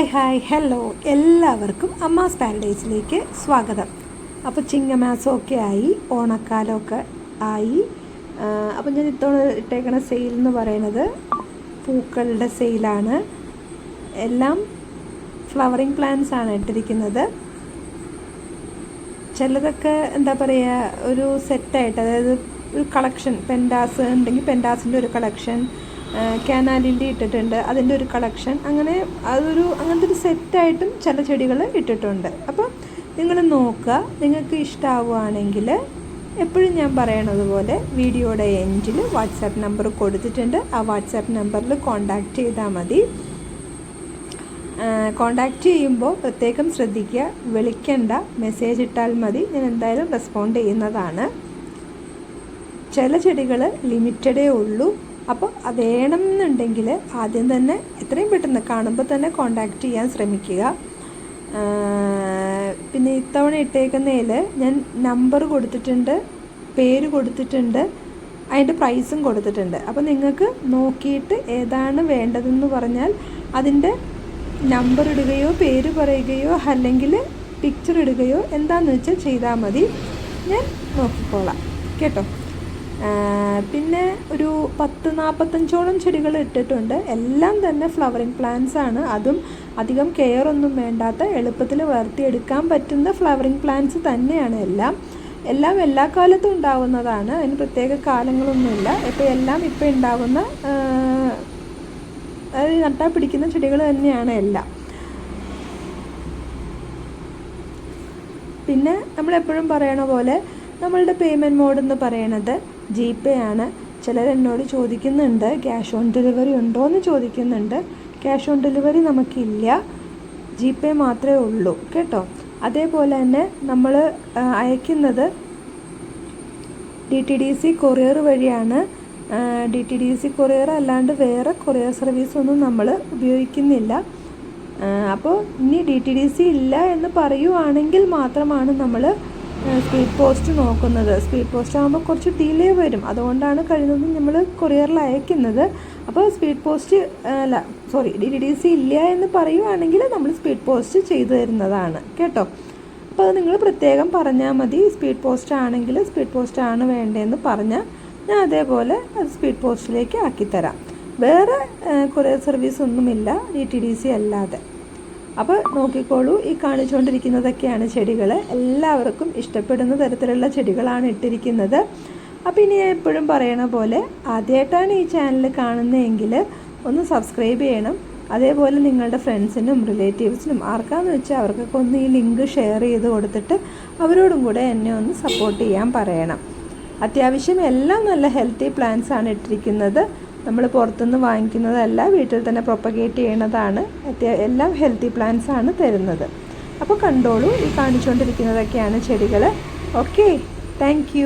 Hi hi. Hello. എല്ലാവർക്കും അമ്മാസ് പാരഡൈസിലേക്ക് സ്വാഗതം. അപ്പോൾ ചിങ്ങമാസമൊക്കെ ആയി ഓണക്കാലമൊക്കെ ആയി. അപ്പോൾ ഞാൻ ഇത്തവണ ഇട്ടേക്കണ സെയിൽ എന്ന് പറയുന്നത് പൂക്കളുടെ സെയിലാണ് എല്ലാം ഫ്ലവറിങ് പ്ലാന്റ്സ് ആണ് ഇട്ടിരിക്കുന്നത്. ചിലതൊക്കെ എന്താ പറയുക ഒരു സെറ്റായിട്ട് അതായത് ഒരു കളക്ഷൻ പെൻഡാസ് ഉണ്ടെങ്കിൽ പെൻഡാസിന്റെ ഒരു കളക്ഷൻ കാനാലിന്റെ ഇട്ടിട്ടുണ്ട്. അതിന്റെ ഒരു കളക്ഷൻ അങ്ങനെ അതൊരു അങ്ങനത്തെ ഒരു സെറ്റായിട്ടും ചില ചെടികൾ ഇട്ടിട്ടുണ്ട്. അപ്പോൾ നിങ്ങൾ നോക്കുക. നിങ്ങൾക്ക് ഇഷ്ടമാവുകയാണെങ്കിൽ എപ്പോഴും ഞാൻ പറയണത് പോലെ വീഡിയോയുടെ എൻഡിൽ വാട്സാപ്പ് നമ്പർ കൊടുത്തിട്ടുണ്ട്. ആ വാട്സാപ്പ് നമ്പറിൽ കോണ്ടാക്ട് ചെയ്താൽ മതി. കോണ്ടാക്ട് ചെയ്യുമ്പോൾ പ്രത്യേകം ശ്രദ്ധിക്കുക. വിളിക്കണ്ട. മെസ്സേജ് ഇട്ടാൽ മതി. ഞാൻ എന്തായാലും റെസ്പോണ്ട് ചെയ്യുന്നതാണ്. ചില ചെടികൾ ലിമിറ്റഡേ ഉള്ളൂ. അപ്പോൾ വേണം എന്നുണ്ടെങ്കിൽ ആദ്യം തന്നെ എത്രയും പെട്ടെന്ന് കാണുമ്പോൾ തന്നെ കോണ്ടാക്റ്റ് ചെയ്യാൻ ശ്രമിക്കുക. പിന്നെ ഇത്തവണ ഇട്ടേക്കുന്നതിൽ ഞാൻ നമ്പർ കൊടുത്തിട്ടുണ്ട് പേര് കൊടുത്തിട്ടുണ്ട് അതിന്റെ പ്രൈസും കൊടുത്തിട്ടുണ്ട്. അപ്പോൾ നിങ്ങൾക്ക് നോക്കിയിട്ട് ഏതാണ് വേണ്ടതെന്ന് പറഞ്ഞാൽ അതിന്റെ നമ്പർ ഇടുകയോ പേര് പറയുകയോ അല്ലെങ്കിൽ പിക്ചർ ഇടുകയോ എന്താണെന്ന് വെച്ചാൽ ചെയ്താൽ മതി. ഞാൻ നോക്കിക്കോളാം. കേട്ടോ? പിന്നെ ഒരു പത്ത് നാൽപ്പത്തഞ്ചോളം ചെടികൾ ഇട്ടിട്ടുണ്ട്. എല്ലാം തന്നെ ഫ്ലവറിങ് പ്ലാന്റ്സ് ആണ്. അതും അധികം കെയർ ഒന്നും വേണ്ടാത്ത എളുപ്പത്തിൽ വളർത്തിയെടുക്കാൻ പറ്റുന്ന ഫ്ലവറിങ് പ്ലാന്റ്സ് തന്നെയാണ് എല്ലാം. എല്ലാം എല്ലാ കാലത്തും ഉണ്ടാവുന്നതാണ്. അതിന് പ്രത്യേക കാലങ്ങളൊന്നുമില്ല. ഇപ്പോൾ എല്ലാം ഇപ്പോൾ ഉണ്ടാവുന്ന അതായത് നട്ടാൽ പിടിക്കുന്ന ചെടികൾ തന്നെയാണ് എല്ലാം. പിന്നെ നമ്മളെപ്പോഴും പറയണ പോലെ നമ്മളുടെ പേയ്മെന്റ് മോഡ് എന്ന് പറയണത് ജി പേ ആണ്. ചിലരെന്നോട് ചോദിക്കുന്നുണ്ട് ക്യാഷ് ഓൺ ഡെലിവറി ഉണ്ടോ? എന്ന് ചോദിക്കുന്നുണ്ട്. ക്യാഷ് ഓൺ ഡെലിവറി നമുക്കില്ല. ജി പേ മാത്രമേ ഉള്ളൂ. കേട്ടോ? അതേപോലെ തന്നെ നമ്മൾ അയക്കുന്നത് D T D C courier വഴിയാണ്. D T D C courier അല്ലാണ്ട് വേറെ കൊറിയർ സർവീസ് ഒന്നും നമ്മൾ ഉപയോഗിക്കുന്നില്ല. അപ്പോൾ ഇനി ഡി ടി ഡി സി ഇല്ല എന്ന് പറയുവാണെങ്കിൽ മാത്രമാണ് നമ്മൾ സ്പീഡ് പോസ്റ്റ് നോക്കുന്നത്. സ്പീഡ് പോസ്റ്റ് ആകുമ്പോൾ കുറച്ച് ഡിലേ വരും. അതുകൊണ്ടാണ് കഴിയുന്നതും നമ്മൾ കൊറിയറിൽ അയക്കുന്നത്. അപ്പോൾ സ്പീഡ് പോസ്റ്റ് അല്ല sorry D D D C ഇല്ല എന്ന് പറയുവാണെങ്കിൽ നമ്മൾ സ്പീഡ് പോസ്റ്റ് ചെയ്തു തരുന്നതാണ്. കേട്ടോ? അപ്പോൾ അത് നിങ്ങൾ പ്രത്യേകം പറഞ്ഞാൽ മതി. സ്പീഡ് പോസ്റ്റ് ആണെങ്കിൽ സ്പീഡ് പോസ്റ്റ് ആണ് വേണ്ടതെന്ന് പറഞ്ഞാൽ ഞാൻ അതേപോലെ അത് സ്പീഡ് പോസ്റ്റിലേക്ക് ആക്കിത്തരാം വേറെ കൊറിയർ സർവീസ് ഒന്നുമില്ല. ഡി ടി ഡി സി അല്ലാതെ. അപ്പോൾ നോക്കിക്കോളൂ ഈ കാണിച്ചുകൊണ്ടിരിക്കുന്നതൊക്കെയാണ് ചെടികൾ എല്ലാവർക്കും ഇഷ്ടപ്പെടുന്ന തരത്തിലുള്ള ചെടികളാണ് ഇട്ടിരിക്കുന്നത്. അപ്പോൾ ഇനി എപ്പോഴും പറയണ പോലെ ആദ്യമായിട്ടാണ് ഈ ചാനൽ കാണുന്നതെങ്കിൽ ഒന്ന് സബ്സ്ക്രൈബ് ചെയ്യണം. അതേപോലെ നിങ്ങളുടെ ഫ്രണ്ട്സിനും റിലേറ്റീവ്സിനും ആർക്കാന്ന് വെച്ചാൽ അവർക്കൊക്കെ ഒന്ന് ഈ ലിങ്ക് ഷെയർ ചെയ്ത് കൊടുത്തിട്ട് അവരോടും കൂടെ എന്നെ ഒന്ന് സപ്പോർട്ട് ചെയ്യാൻ പറയണം. അത്യാവശ്യം എല്ലാം നല്ല ഹെൽത്തി പ്ലാന്റ്സ് ആണ് ഇട്ടിരിക്കുന്നത്. നമ്മൾ പുറത്തുനിന്ന് വാങ്ങിക്കുന്നതല്ല വീട്ടിൽ തന്നെ പ്രൊപ്പഗേറ്റ് ചെയ്യണതാണ് എല്ലാം ഹെൽത്തി പ്ലാന്റ്സ് ആണ് തരുന്നത്. അപ്പോൾ കണ്ടോളൂ ഈ കാണിച്ചുകൊണ്ടിരിക്കുന്നതൊക്കെയാണ് ചെടികൾ ഓക്കെ താങ്ക്